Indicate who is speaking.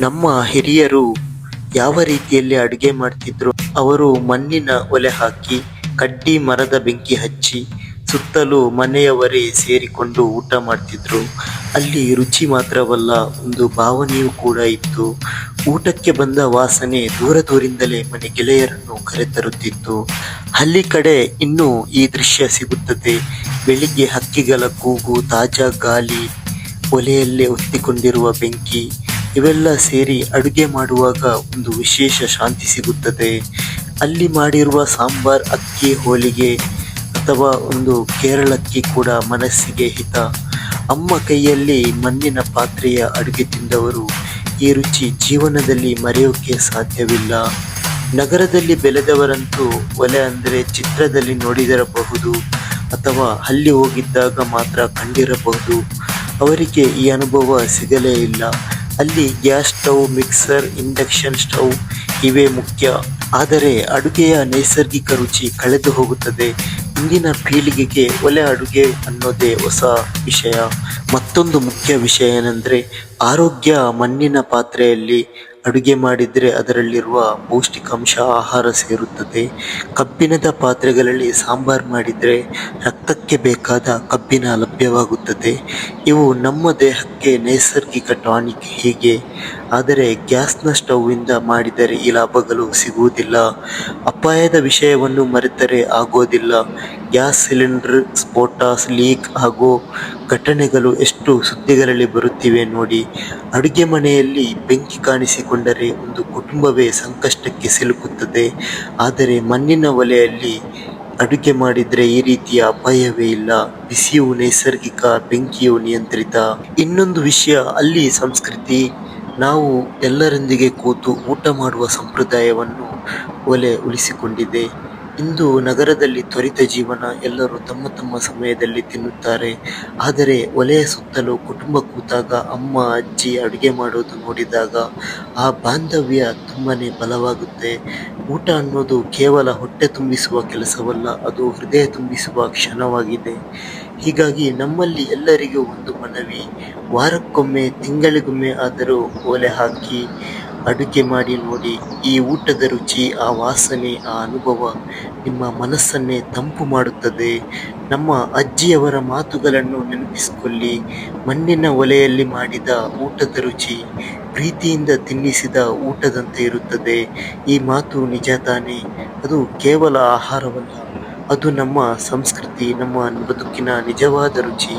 Speaker 1: ನಮ್ಮ ಹಿರಿಯರು ಯಾವ ರೀತಿಯಲ್ಲಿ ಅಡುಗೆ ಮಾಡ್ತಿದ್ರು? ಅವರು ಮಣ್ಣಿನ ಒಲೆ ಹಾಕಿ, ಕಡ್ಡಿ ಮರದ ಬೆಂಕಿ ಹಚ್ಚಿ, ಸುತ್ತಲೂ ಮನೆಯವರೇ ಸೇರಿಕೊಂಡು ಊಟ ಮಾಡ್ತಿದ್ರು. ಅಲ್ಲಿ ರುಚಿ ಮಾತ್ರವಲ್ಲ, ಒಂದು ಭಾವನೆಯೂ ಕೂಡ ಇತ್ತು. ಊಟಕ್ಕೆ ಬಂದ ವಾಸನೆ ದೂರ ದೂರಿಂದಲೇ ಮನೆ ಗೆಳೆಯರನ್ನು ಕರೆತರುತ್ತಿತ್ತು. ಹಳ್ಳಿ ಕಡೆ ಇನ್ನೂ ಈ ದೃಶ್ಯ ಸಿಗುತ್ತದೆ. ಬೆಳಿಗ್ಗೆ ಹಕ್ಕಿಗಳ ಕೂಗು, ತಾಜಾ ಗಾಳಿ, ಒಲೆಯಲ್ಲೇ ಒತ್ತಿಕೊಂಡಿರುವ ಬೆಂಕಿ ಇವೆಲ್ಲ ಸೇರಿ ಅಡುಗೆ ಮಾಡುವಾಗ ಒಂದು ವಿಶೇಷ ಶಾಂತಿ ಸಿಗುತ್ತದೆ. ಅಲ್ಲಿ ಮಾಡಿರುವ ಸಾಂಬಾರ್, ಅಕ್ಕಿ, ಹೋಳಿಗೆ ಅಥವಾ ಒಂದು ಕೇರಳಕ್ಕಿ ಕೂಡ ಮನಸ್ಸಿಗೆ ಹಿತ. ಅಮ್ಮ ಕೈಯಲ್ಲಿ ಮಣ್ಣಿನ ಪಾತ್ರೆಯ ಅಡುಗೆ ತಿಂದವರು ಈ ರುಚಿ ಜೀವನದಲ್ಲಿ ಮರೆಯೋಕೆ ಸಾಧ್ಯವಿಲ್ಲ. ನಗರದಲ್ಲಿ ಬೆಳೆದವರಂತೂ ಒಲೆ ಅಂದರೆ ಚಿತ್ರದಲ್ಲಿ ನೋಡಿದಿರಬಹುದು ಅಥವಾ ಅಲ್ಲಿ ಹೋಗಿದ್ದಾಗ ಮಾತ್ರ ಕಂಡಿರಬಹುದು. ಅವರಿಗೆ ಈ ಅನುಭವ ಸಿಗಲೇ ಇಲ್ಲ. ಅಲ್ಲಿ gas stove, mixer, induction stove ಇವೆ ಮುಖ್ಯ. ಆದರೆ ಅಡುಗೆಯ ನೈಸರ್ಗಿಕ ರುಚಿ ಕಳೆದು ಹೋಗುತ್ತದೆ. ಇಂದಿನ ಪೀಳಿಗೆಗೆ ಒಲೆ ಅಡುಗೆ ಅನ್ನೋದೇ ಹೊಸ ವಿಷಯ. ಮತ್ತೊಂದು ಮುಖ್ಯ ವಿಷಯ ಏನೆಂದರೆ ಆರೋಗ್ಯ ಮಣ್ಣಿನ ಪಾತ್ರೆಯಲ್ಲಿ ಅಡುಗೆ ಮಾಡಿದರೆ ಅದರಲ್ಲಿರುವ ಪೌಷ್ಟಿಕಾಂಶ ಆಹಾರ ಸೇರುತ್ತದೆ. ಕಬ್ಬಿಣದ ಪಾತ್ರೆಗಳಲ್ಲಿ ಸಾಂಬಾರು ಮಾಡಿದರೆ ರಕ್ತಕ್ಕೆ ಬೇಕಾದ ಕಬ್ಬಿಣ ಲಭ್ಯವಾಗುತ್ತದೆ. ಇವು ನಮ್ಮ ದೇಹಕ್ಕೆ ನೈಸರ್ಗಿಕ ಟಾನಿಕ್ ಹೀಗೆ? ಆದರೆ ಗ್ಯಾಸ್ನ ಇಂದ ಮಾಡಿದರೆ ಈ ಲಾಭಗಳು ಸಿಗುವುದಿಲ್ಲ. ಅಪಾಯದ ವಿಷಯವನ್ನು ಮರೆತರೆ ಆಗೋದಿಲ್ಲ. ಗ್ಯಾಸ್ ಸಿಲಿಂಡರ್ ಸ್ಫೋಟ ಲೀಕ್ ಹಾಗೂ ಘಟನೆಗಳು ಎಷ್ಟು ಸುದ್ದಿಗಳಲ್ಲಿ ಬರುತ್ತಿವೆ ನೋಡಿ. ಅಡುಗೆ ಮನೆಯಲ್ಲಿ ಬೆಂಕಿ ಕಾಣಿಸಿಕೊಂಡರೆ ಒಂದು ಕುಟುಂಬವೇ ಸಂಕಷ್ಟಕ್ಕೆ ಸಿಲುಕುತ್ತದೆ. ಆದರೆ ಮಣ್ಣಿನ ಒಲೆಯಲ್ಲಿ ಅಡುಗೆ ಮಾಡಿದರೆ ಈ ರೀತಿಯ ಅಪಾಯವೇ ಇಲ್ಲ. ಬಿಸಿಯು ನೈಸರ್ಗಿಕ, ಬೆಂಕಿಯು ನಿಯಂತ್ರಿತ. ಇನ್ನೊಂದು ವಿಷಯ, ಅಲ್ಲಿ ಸಂಸ್ಕೃತಿ. ನಾವು ಎಲ್ಲರೊಂದಿಗೆ ಕೂತು ಊಟ ಮಾಡುವ ಸಂಪ್ರದಾಯವನ್ನು ಒಲೆ ಉಳಿಸಿಕೊಂಡಿದೆ. ಇಂದು ನಗರದಲ್ಲಿ ತ್ವರಿತ ಜೀವನ ಎಲ್ಲರೂ ತಮ್ಮ ತಮ್ಮ ಸಮಯದಲ್ಲಿ ತಿನ್ನುತ್ತಾರೆ. ಆದರೆ ಒಲೆಯ ಸುತ್ತಲೂ ಕುಟುಂಬ ಕೂತಾಗ ಅಮ್ಮ, ಅಜ್ಜಿ ಅಡುಗೆ ಮಾಡೋದು ನೋಡಿದಾಗ ಆ ಬಾಂಧವ್ಯ ತುಂಬನೇ ಬಲವಾಗುತ್ತೆ. ಊಟ ಅನ್ನೋದು ಕೇವಲ ಹೊಟ್ಟೆ ತುಂಬಿಸುವ ಕೆಲಸವಲ್ಲ, ಅದು ಹೃದಯ ತುಂಬಿಸುವ ಕ್ಷಣವಾಗಿದೆ. ಹೀಗಾಗಿ ನಮ್ಮಲ್ಲಿ ಎಲ್ಲರಿಗೂ ಒಂದು ಮನವಿ. ವಾರಕ್ಕೊಮ್ಮೆ, ತಿಂಗಳಿಗೊಮ್ಮೆ ಆದರೂ ಒಲೆ ಹಾಕಿ ಅಡುಗೆ ಮಾಡಿ ನೋಡಿ, ಈ ಊಟದ ರುಚಿ, ಆ ವಾಸನೆ, ಆ ಅನುಭವ ನಿಮ್ಮ ಮನಸ್ಸನ್ನೇ ತಂಪು ಮಾಡುತ್ತದೆ. ನಮ್ಮ ಅಜ್ಜಿಯವರ ಮಾತುಗಳನ್ನು ನೆನಪಿಸಿಕೊಳ್ಳಿ. ಮಣ್ಣಿನ ಒಲೆಯಲ್ಲಿ ಮಾಡಿದ ಊಟದ ರುಚಿ, ಪ್ರೀತಿಯಿಂದ ತಿನ್ನಿಸಿದ ಊಟದಂತೆ ಇರುತ್ತದೆ. ಈ ಮಾತು ನಿಜ ತಾನೇ? ಅದು ಕೇವಲ ಆಹಾರವಲ್ಲ, ಅದು ನಮ್ಮ ಸಂಸ್ಕೃತಿ, ನಮ್ಮ ಬದುಕಿನ ನಿಜವಾದ ರುಚಿ.